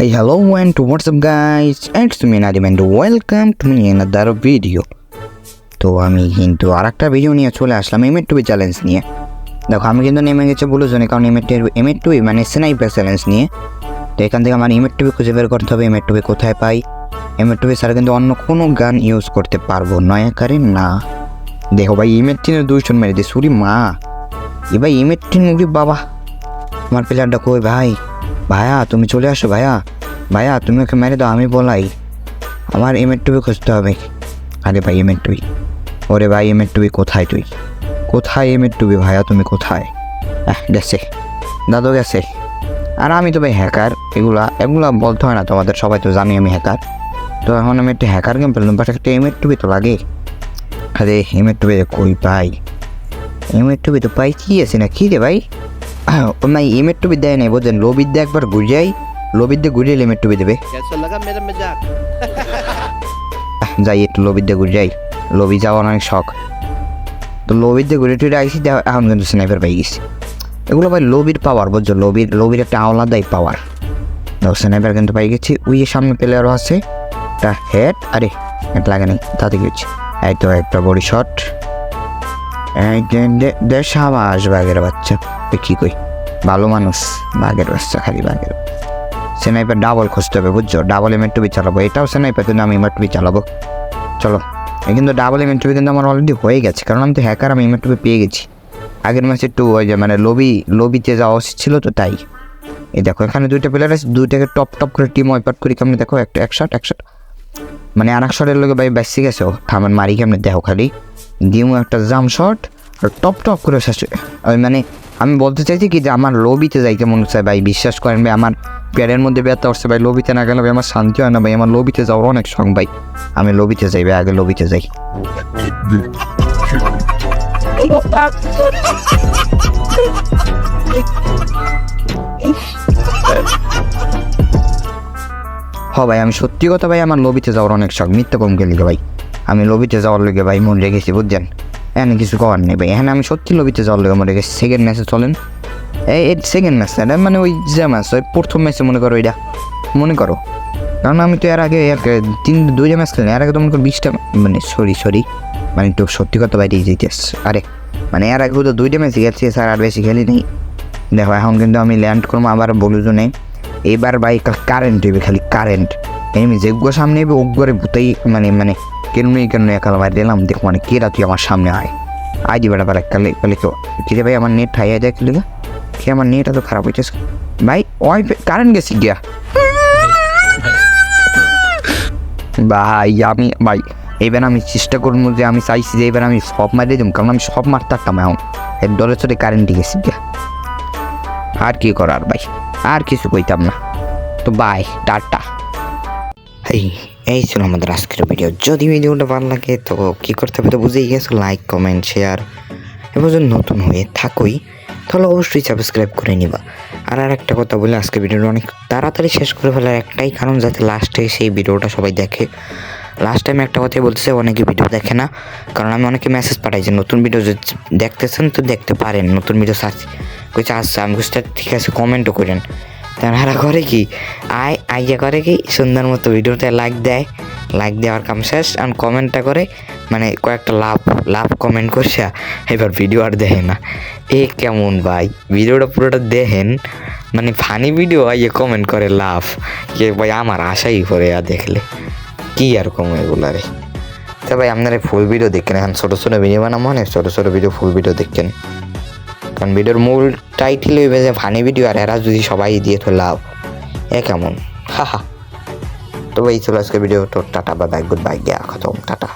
Hey, hello and what's up guys? It's me Nadim and welcome to me another video. তো আমি কিন্তু আর একটা video নিয়ে চলে আসলাম এম টুবি চ্যালেঞ্জ নিয়ে। দেখো আমি কিন্তু নেমে গেছি বলে জন্য কারণ এম এম টুবি মানে স্নাইপার চ্যালেঞ্জ নিয়ে। তো এখান থেকে আমার এম টুবি খুঁজে বের করতে হবে এম টুবি কোথায় পাই? এম টুবি ছাড়া কিন্তু অন্য কোনো গান ইউজ করতে পারব। নয় আকারে না। দেখো ভাই ইমের টিনের দুইশন মেরে দিয়ে সুরি মা। এ ভাই ইমের টিন বাবা। আমার প্লেয়ারটা কই ভাই? ভাইয়া, তুমি চলে আসো ভাইয়া। ভাইয়া, তুমি ওকে মেরে দাও, আমি বলাই। আমার এমের টুবি খুঁজতে হবে। আরে ভাই এমের টুবি ওরে ভাই এমের টুবি কোথায় তুই? কোথায় এমের টুবি ভাইয়া, তুমি কোথায়? আহ, গেছে। দাদু গেছে। আর আমি তো ভাই হ্যাকার এগুলা এগুলা বলতে হয় না তোমাদের, সবাই তো জানি আমি হ্যাকার তো এখন আমি একটা হ্যাকার গেম পেলাম বাট একটা এমের টুবি তো লাগে। আরে এমের টুবি কই পাই? এমের টুবি তো পাই, কি আছে না, কি রে ভাই? না ইমের টুপি দেয় নাই বোঝেন লো বিদ্যা একবার গুজাই লো বিদ্যা ঘুরিয়ে ইমের বিদেবে যাই, একটু লো বিদ্যা ঘুরিয়াই লবি যাওয়ার অনেক শখ। তো লবিতে ঘুরে টুরে আইসি এখন কিন্তু স্নাইপার পেয়ে গেছি। এগুলো ভাই লবির পাওয়ার বুঝছ? লবির লবির একটা আলাদাই পাওয়ার তো স্নাইপার কিন্তু পাই গেছি। ওই সামনে প্লেয়ারও আছে, একটা হেড আরে হেড লাগে নেই, তাতে কি হচ্ছে? এই তো, একটা বড়ি শট দেড় সাবাস বাঘের বাচ্চা। এ কি কই? ভালো মানুষ বাঘের বাচ্চা, খালি বাঘের স্নাইপার ডাবল খুঁজতে হবে, বুঝছ? ডাবল এমএটুবি চালাবো। এটাও স্নাইপার, কিন্তু আমি এমএটুবি চালাবো। চলো। কিন্তু ডাবল এমএটুবি কিন্তু আমার অলরেডি হয়ে গেছে, কারণ আমি তো হ্যাকার আমি এমএটুবি পেয়ে গেছি। আগের ম্যাচে একটু ওই যে মানে লবি লবিতে যাওয়া উচিত ছিল তো তাই। এই দেখো, এখানে দুইটা প্লেয়ার আছে, দুইটাকে টপ টপ করে টিম ওয়াইপার করি কেমনি? দেখো, একটা এক শট এক। মানে আর এক শটের লোকে ভাই বেসি গেছে থামান, মারি কেমনি? দেখো খালি। দিমু একটা জাম শট আর টপ টপ করে শেষ মানে আমি বলতে চাইছি কি যে আমার লবিতে যাইতে মনে হচ্ছে ভাই, বিশ্বাস করেন ভাই, আমার প্যারের মধ্যে ব্যথা উঠছে ভাই লবিতে না গেলে ভাই আমার শান্তি হয় না ভাই, আমার লবিতে যাওয়ার অনেক শখ ভাই। আমি লবিতে যাই ভাই, আগে লবিতে যাই। হ ভাই, আমি সত্যি কথা ভাই, আমার লবিতে যাওয়ার অনেক শখ, মিথ্যা কম গেলি ভাই। আমি লবিতে যাওয়ার লেগে ভাই মন রেখেছি বুঝছেন? এখানে কিছু করার নেই ভাই। এখানে আমি সত্যি লবিতে যাওয়ার লেগে মনে রেখেছি সেকেন্ড ম্যাচে চলেন। এই সেকেন্ড ম্যাচ এটা মানে ওই যে ম্যাচ ওই প্রথম ম্যাচে মনে করো এটা। মনে করো। কারণ আমি তো এর আগে তিন, দুইটা ম্যাচ খেলি এর আগে তো মনে করো বিশটা মানে সরি সরি মানে একটু সত্যি কথা বাইরে যেতে আরে মানে এর আগে তো দুইটা ম্যাচ গেছি স্যার আর বেশি খেলি নেই। দেখো, এখন কিন্তু আমি ল্যান্ড করব আবার বলু তো নেই এবার বাইক কারেন্ট হইবে খালি কারেন্ট এমনি যেগুলো সামনে হবে ওগুলো ভূতেই মানে মানে কেন নেই, কেন একাল মারি দিলাম, দেখ মানে কেরা তুই আমার সামনে আয়। আয় দিবে আবার কালে কালে কেউ। কিরে ভাই, আমার নেট হাইয়া যায় কিলে কি আমার নেট এত খারাপ হইতেছে? ভাই, ওই কারেন্ট গেছি গিয়া। ভাই, আমি, ভাই এবার আমি চেষ্টা করব যে আমি চাইছি যে এবার আমি সব মারিয়ে দিব কারণ আমি সব মারতে পারতাম এখন। এর দলে চলে কারেন্ট গেছি গিয়া। আর কি করার ভাই? আর কিছু কইতাম না। তো বাই টাটা। এই এই ছিল আমাদের আজকের ভিডিও যদি ভিডিওটা ভালো লাগে, তো কী করতে হবে তো বুঝেই গেছো লাইক কমেন্ট শেয়ার এবং যদি নতুন হয়ে থাকোই, তাহলে অবশ্যই সাবস্ক্রাইব করে নিবা। আর আর একটা কথা বলে, আজকে ভিডিওটা অনেক তাড়াতাড়ি শেষ করে ফেলার একটাই কারণ, যাতে লাস্টে সেই ভিডিওটা সবাই দেখে। লাস্ট টাইম একটা কথাই বলতেছে, অনেকে ভিডিও দেখে না। কারণ আমি অনেকে মেসেজ পাঠাই যে, নতুন ভিডিও যদি দেখতেছেন তো দেখতে পারেন, নতুন ভিডিও সার্চ কইছে আচ্ছা। আমি বুঝতে ঠিক আছে কমেন্টও করেন। তারা করে কি, আয় আইয়া করে কি সুন্দর মতো ভিডিওতে লাইক দেয় লাইক দেওয়ার কাম শেষ আর কমেন্টটা করে মানে কয়েকটা লাভ লাভ কমেন্ট করছে এবার ভিডিও আর দেখে না। এ কেমন ভাই, ভিডিওটা পুরোটা দেখেন মানে ফানি ভিডিও আইয়ে কমেন্ট করে লাভ কে ভাই আমার আশাই করে আর দেখলে, কি আর কম এগুলা রে। তা ভাই আপনারা ফুল ভিডিও দেখেন, এখন ছোটো ছোটো ভিডিও বানাবো মানে ছোটো ছোটো ভিডিও ফুল ভিডিও দেখেন। কারণ ভিডিওর মূল টাইটেল হইবে যে ফানি ভিডিও আর এরা যদি সবাই দিয়ে তো লাভ, এ কেমন? হা হা তো এই ছিল আজকে ভিডিও তো টাটা বা বাই গুড বাই গিয়া খতম, টাটা।